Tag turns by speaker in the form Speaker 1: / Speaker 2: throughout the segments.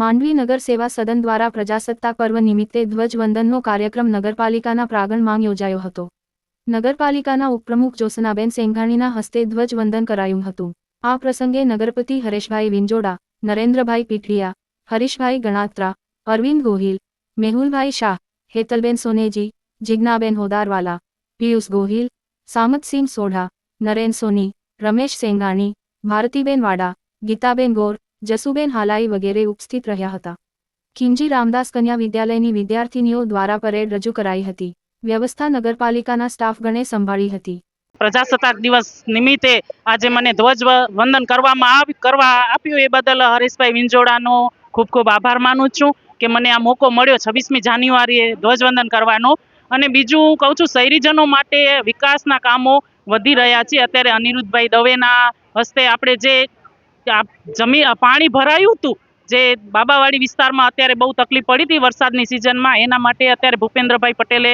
Speaker 1: માંડવી નગર સેવા સદન દ્વારા પ્રજાસત્તાક પર્વ નિમિત્તે ધ્વજવંદનનો કાર્યક્રમ નગરપાલિકાના પ્રાંગણમાં યોજાયો હતો. નગરપાલિકાના ઉપપ્રમુખ જોસનાબેન સેંઘાણીના હસ્તે ધ્વજવંદન કરાયું હતું. આ પ્રસંગે નગરપતિ હરેશભાઈ વિંજોડા, નરેન્દ્રભાઈ પીઠડિયા હરીશભાઈ ગણાત્રા, અરવિંદ ગોહિલ, મેહુલભાઈ શાહ, હેતલબેન સોનેજી, જિજ્ઞાબેન હોદારવાલા, પિયુષ ગોહિલ, સામતસિંહ સોઢા, નરેન સોની, રમેશ સેંઘાણી, ભારતીબેન વાડા, ગીતાબેન ગોર જસુબેન હાલાઈ વગેરે ઉપસ્થિત રહ્યા હતા. ખીંજી રામદાસ કન્યા વિદ્યાલયની વિદ્યાર્થીનીઓ દ્વારા પરેડ રજૂ કરાઈ હતી. વ્યવસ્થા નગરપાલિકાના સ્ટાફગણે સંભાળી હતી.
Speaker 2: પ્રજાસત્તાક દિવસ નિમિત્તે આજે મને ધ્વજ વંદન કરવામાં કરવા આપ્યું એ બદલ હરીશભાઈ વિંજોડાનો ખૂબ ખૂબ આભાર માનું છું કે મને આ મોકો મળ્યો છવ્વીસમી જાન્યુઆરીએ ધ્વજવંદન કરવાનો. અને બીજું કહું છું, શહેરીજનો માટે વિકાસના કામો વધી રહ્યા છે. અત્યારે અનિરુદ્ધભાઈ દવેના હસ્તે આપણે જે જમી પાણી ભરાયું હતું જે બાબાવાડી વિસ્તારમાં અત્યારે બહુ તકલીફ પડી હતી વરસાદની સિઝનમાં, એના માટે અત્યારે ભૂપેન્દ્રભાઈ પટેલે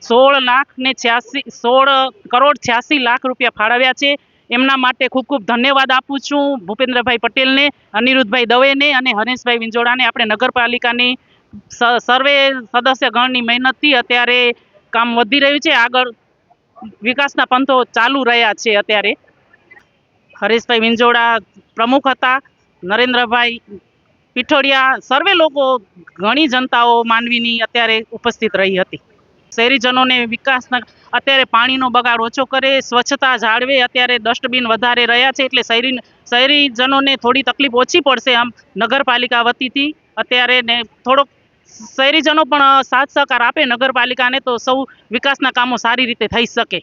Speaker 2: સોળ લાખ ને છ્યાસી, સોળ કરોડ છ્યાસી લાખ રૂપિયા ફાળવ્યા છે. એમના માટે ખૂબ ખૂબ ધન્યવાદ આપું છું ભૂપેન્દ્રભાઈ પટેલને, અનિરુદ્ધભાઈ દવેને અને હરેશભાઈ વિંજોડાને. આપણે નગરપાલિકાની સર્વે સદસ્યગણની મહેનતથી અત્યારે કામ વધી રહ્યું છે. આગળ વિકાસના પંથો ચાલુ રહ્યા છે અત્યારે. હરેશભાઈ વિંજોડા પ્રમુખ હતા, નરેન્દ્રભાઈ પીઠોડિયા, સર્વે લોકો ઘણી જનતાઓ માનવીની અત્યારે ઉપસ્થિત રહી હતી. શહેરીજનોને વિકાસના, અત્યારે પાણીનો બગાડ ઓછો કરે, સ્વચ્છતા જાળવે, અત્યારે ડસ્ટબિન વધારે રહ્યા છે, એટલે શહેરી, શહેરીજનોને થોડી તકલીફ ઓછી પડશે આમ નગરપાલિકા વતીથી. અત્યારે ને થોડોક શહેરીજનો પણ સાથ સહકાર આપે નગરપાલિકાને તો સૌ વિકાસના કામો સારી રીતે થઈ શકે.